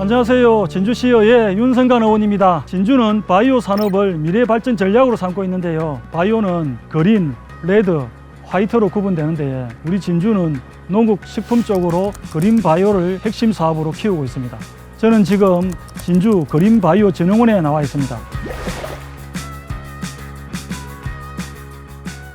안녕하세요. 진주시의회 윤성관 의원입니다. 진주는 바이오 산업을 미래 발전 전략으로 삼고 있는데요. 바이오는 그린, 레드, 화이트로 구분되는데 우리 진주는 농국 식품 쪽으로 그린 바이오를 핵심 사업으로 키우고 있습니다. 저는 지금 진주 그린 바이오 진흥원에 나와 있습니다.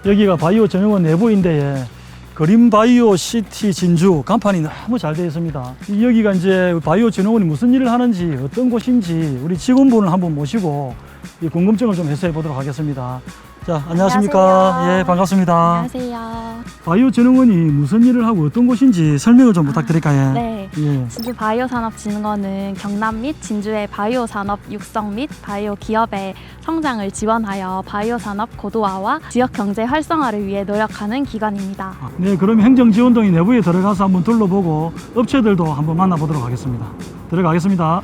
여기가 바이오 전용원 내부인데 그린 바이오 시티 진주 간판이 너무 잘 되어 있습니다. 이 여기가 이제 바이오 전용원이 무슨 일을 하는지 어떤 곳인지 우리 직원분을 한번 모시고 이 궁금증을 좀 해소해 보도록 하겠습니다. 자, 안녕하십니까? 안녕하세요. 예, 반갑습니다. 안녕하세요. 바이오 전용원이 무슨 일을 하고 어떤 곳인지 설명을 좀 부탁드릴까요? 네. 예. 진주 바이오 산업 진흥원은 경남 및 진주의 바이오 산업 육성 및 바이오 기업의 성장을 지원하여 바이오 산업 고도화와 지역 경제 활성화를 위해 노력하는 기관입니다. 아, 네, 그럼 행정지원동이 내부에 들어가서 한번 둘러보고 업체들도 한번 만나보도록 하겠습니다. 들어가겠습니다.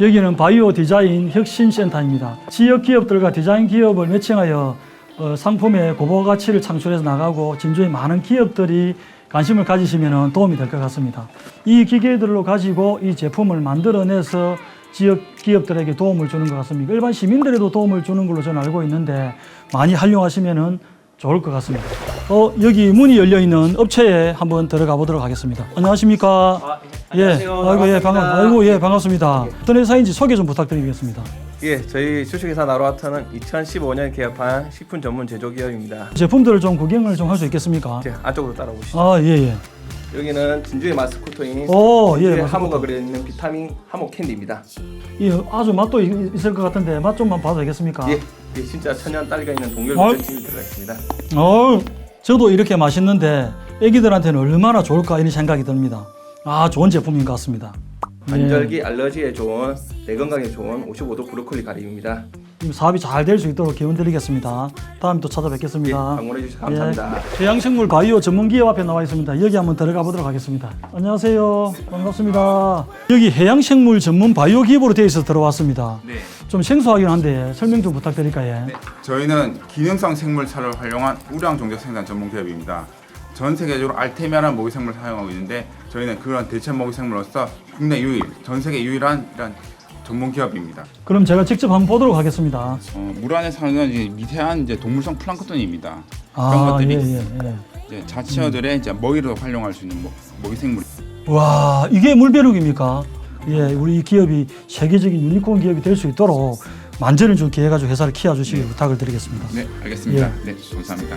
여기는 바이오 디자인 혁신센터입니다. 지역 기업들과 디자인 기업을 매칭하여 어, 상품의 고보 가치를 창출해서 나가고 진주의 많은 기업들이 관심을 가지시면 도움이 될 것 같습니다. 이 기계들로 가지고 이 제품을 만들어내서 지역 기업들에게 도움을 주는 것 같습니다. 일반 시민들에도 도움을 주는 걸로 저는 알고 있는데 많이 활용하시면 좋을 것 같습니다. 어, 여기 문이 열려 있는 업체에 한번 들어가 보도록 하겠습니다. 안녕하십니까? 아, 예, 안녕하세요. 아이고 예, 반갑, 반갑습니다. 아이고 예, 반갑습니다. 어떤 회사인지 소개 좀 부탁드리겠습니다. 예, 저희 주식회사 나로아트는 2015년 개업한 식품 전문 제조 기업입니다. 제품들을 좀 구경을 좀 할 수 있겠습니까? 이제 안쪽으로 따라오시죠. 아, 예, 예. 여기는 진주의 마스코트인 오, 예, 진주의 마스코트. 하모가 그려있는 비타민 하모 캔디입니다. 예, 아주 맛도 있- 있을 것 같은데 맛 좀만 봐도 되겠습니까? 예, 예, 진짜 천연 딸기가 있는 동결 아. 제품이 들어가 있습니다. 어, 저도 이렇게 맛있는데 애기들한테는 얼마나 좋을까 이런 생각이 듭니다. 아, 좋은 제품인 것 같습니다. 예, 관절기 알러지에 좋은 내 건강에 좋은 55도 브로콜리 가리입니다. 이 사업이 잘 될 수 있도록 기원 드리겠습니다. 다음에 또 예, 찾아뵙겠습니다. 방문해 주셔서 감사합니다. 예, 해양생물 바이오 전문 기업 앞에 나와 있습니다. 여기 한번 들어가 보도록 하겠습니다. 안녕하세요. 반갑습니다. 여기 해양생물 전문 바이오 기업으로 되어 있어서 들어왔습니다. 네. 좀 생소하긴 한데 설명 좀 부탁드릴까요? 네. 저희는 기능성 생물차를 활용한 우량 종자 생산 전문 기업입니다. 전 세계적으로 알테미아라는 모기 생물을 사용하고 있는데 저희는 그런 대체 모기 생물로서 국내 유일, 전 세계 유일한 이런 전문 기업입니다. 그럼 제가 직접 한번 보도록 하겠습니다. 어, 물 안에 사는 이제 미세한 이제 동물성 플랑크톤입니다. 그런 아, 예, 것들이 예, 예. 이제 자치어들의 이제 먹이로 활용할 수 있는 모, 모기 생물. 와, 이게 물벼룩입니까? 예, 우리 이 기업이 세계적인 유니콘 기업이 될 수 있도록 만전을 좀 기해가지고 회사를 키워 주시길 부탁을 드리겠습니다. 네, 알겠습니다. 예. 네, 감사합니다.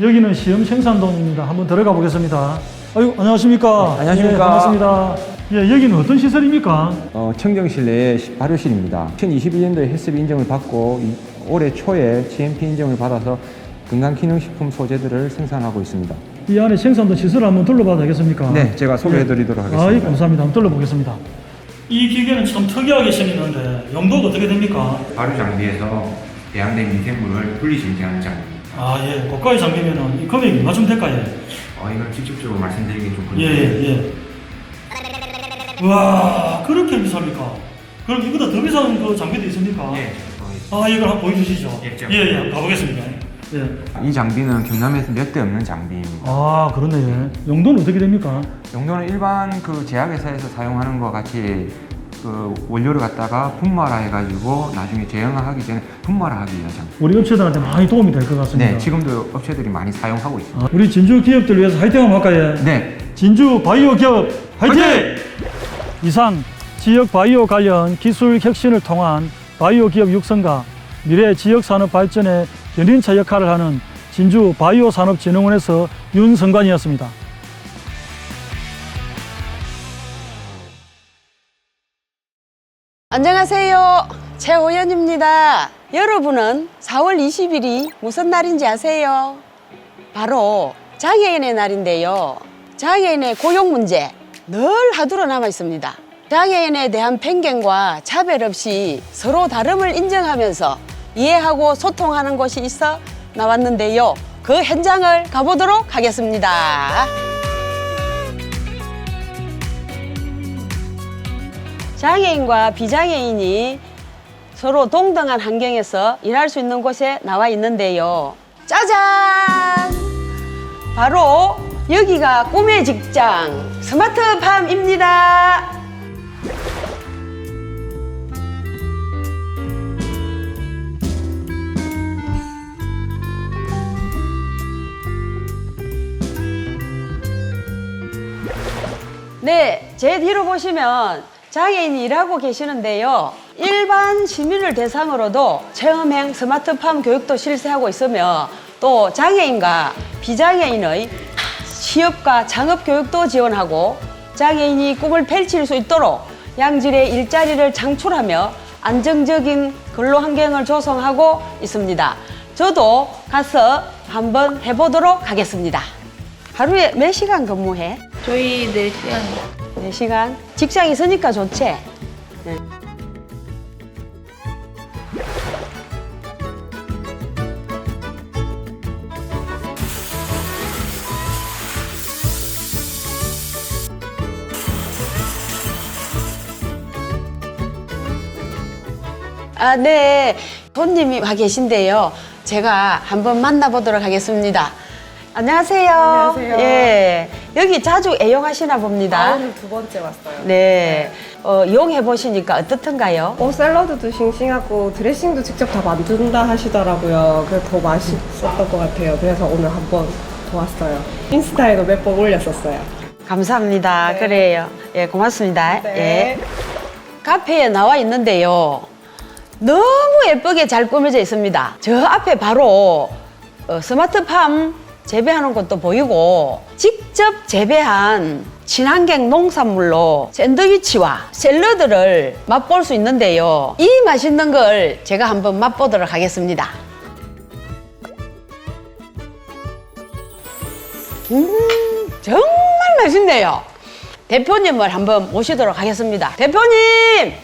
여기는 시험 생산동입니다. 한번 들어가 보겠습니다. 아유, 안녕하십니까? 안녕하십니까? 예, 반갑습니다. 예, 여기는 어떤 시설입니까? 어, 청정실 내의 시- 발효실입니다. 2022년도에 헬스비 인정을 받고 이- 올해 초에 GMP 인정을 받아서 건강기능식품 소재들을 생산하고 있습니다. 이 안에 생산도 시설을 한번 둘러봐도 되겠습니까? 네, 제가 소개해드리도록 예. 하겠습니다. 아이, 감사합니다. 한번 둘러보겠습니다. 이 기계는 참 특이하게 생겼는데 용도가 어떻게 됩니까? 발효 장비에서 배양된 미생물을 분리 증정하는 장비입니다. 아, 예, 고가의 장비면은 이 금액이 얼마쯤 될까요? 어, 이걸 직접적으로 말씀드리기 좀 예, 그런데 예, 예. 와, 그렇게 비쌉니까? 그럼 이보다 더 비싼 그 장비도 있습니까? 예, 어, 아, 이걸 한번 보여주시죠. 예, 제가- 예, 예, 가보겠습니다. 예. 이 장비는 경남에서 몇 대 없는 장비입니다. 아, 그렇네. 예. 용도는 어떻게 됩니까? 용도는 일반 그 제약회사에서 사용하는 것 같이 그 원료를 갖다가 분말화 해가지고 나중에 제형화하기 전에 분말화하기 위한 장비. 우리 업체들한테 많이 도움이 될 것 같습니다. 네, 지금도 업체들이 많이 사용하고 있습니다. 아, 우리 진주 기업들 위해서 화이팅 한번 할까요? 네, 진주 바이오 기업 화이팅! 이 상 지역 바이오 관련 기술 혁신을 통한 바이오 기업 육성과 미래 지역 산업 발전의 견인차 역할을 하는 진주 바이오 산업진흥원에서 윤성관이었습니다. 안녕하세요. 최호연입니다. 여러분은 4월 20일이 무슨 날인지 아세요? 바로 장애인의 날인데요. 장애인의 고용 문제 늘 하두로 남아 있습니다. 장애인에 대한 편견과 차별 없이 서로 다름을 인정하면서 이해하고 소통하는 곳이 있어 나왔는데요. 그 현장을 가보도록 하겠습니다. 장애인과 비장애인이 서로 동등한 환경에서 일할 수 있는 곳에 나와 있는데요. 짜잔! 바로 여기가 꿈의 직장 스마트팜입니다. 제 뒤로 보시면 장애인이 일하고 계시는데요. 일반 시민을 대상으로도 체험형 스마트팜 교육도 실시하고 있으며 또 장애인과 비장애인의 취업과 창업 교육도 지원하고 장애인이 꿈을 펼칠 수 있도록 양질의 일자리를 창출하며 안정적인 근로 환경을 조성하고 있습니다. 저도 가서 한번 해보도록 하겠습니다. 하루에 몇 시간 근무해? 저희 4시간 4시간? 직장 있으니까 좋지? 네. 아, 네. 손님이 와 계신데요. 제가 한번 만나보도록 하겠습니다. 안녕하세요. 안녕하세요. 예. 여기 자주 애용하시나 봅니다. 아, 오늘 두 번째 왔어요. 네. 어, 이용해 보시니까 어떻던가요? 어, 샐러드도 싱싱하고 드레싱도 직접 다 만든다 하시더라고요. 그래서 더 맛있었던 것 같아요. 그래서 오늘 한번 도왔어요. 인스타에도 몇 번 올렸었어요. 감사합니다. 네. 그래요. 예, 고맙습니다. 네. 예. 카페에 나와 있는데요. 너무 예쁘게 잘 꾸며져 있습니다. 저 앞에 바로 어, 스마트팜 재배하는 것도 보이고 직접 재배한 친환경 농산물로 샌드위치와 샐러드를 맛볼 수 있는데요. 이 맛있는 걸 제가 한번 맛보도록 하겠습니다. 음, 정말 맛있네요. 대표님을 한번 모시도록 하겠습니다. 대표님!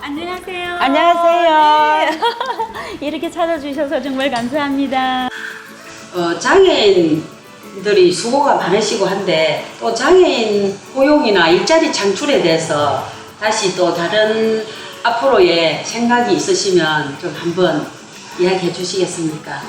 안녕하세요. 안녕하세요. 이렇게 찾아주셔서 정말 감사합니다. 어, 장애인들이 수고가 많으시고 한데 또 장애인 고용이나 일자리 창출에 대해서 다시 또 다른 앞으로의 생각이 있으시면 좀 한번 이야기해 주시겠습니까?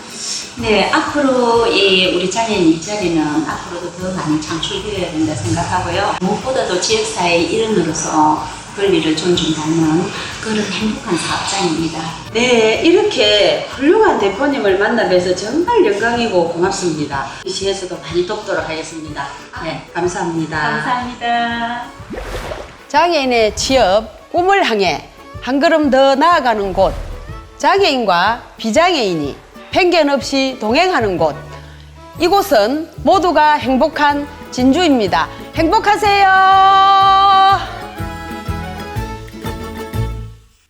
네, 앞으로 이 우리 장애인 일자리는 앞으로도 더 많이 창출되어야 된다 생각하고요. 무엇보다도 지역사회의 일원으로서 권리를 존중받는 그런 행복한 사업장입니다. 네, 이렇게 훌륭한 대표님을 만나 뵈서 정말 영광이고 고맙습니다. 이 시에서도 많이 돕도록 하겠습니다. 네, 감사합니다. 감사합니다. 장애인의 취업, 꿈을 향해 한 걸음 더 나아가는 곳. 장애인과 비장애인이 편견 없이 동행하는 곳. 이곳은 모두가 행복한 진주입니다. 행복하세요!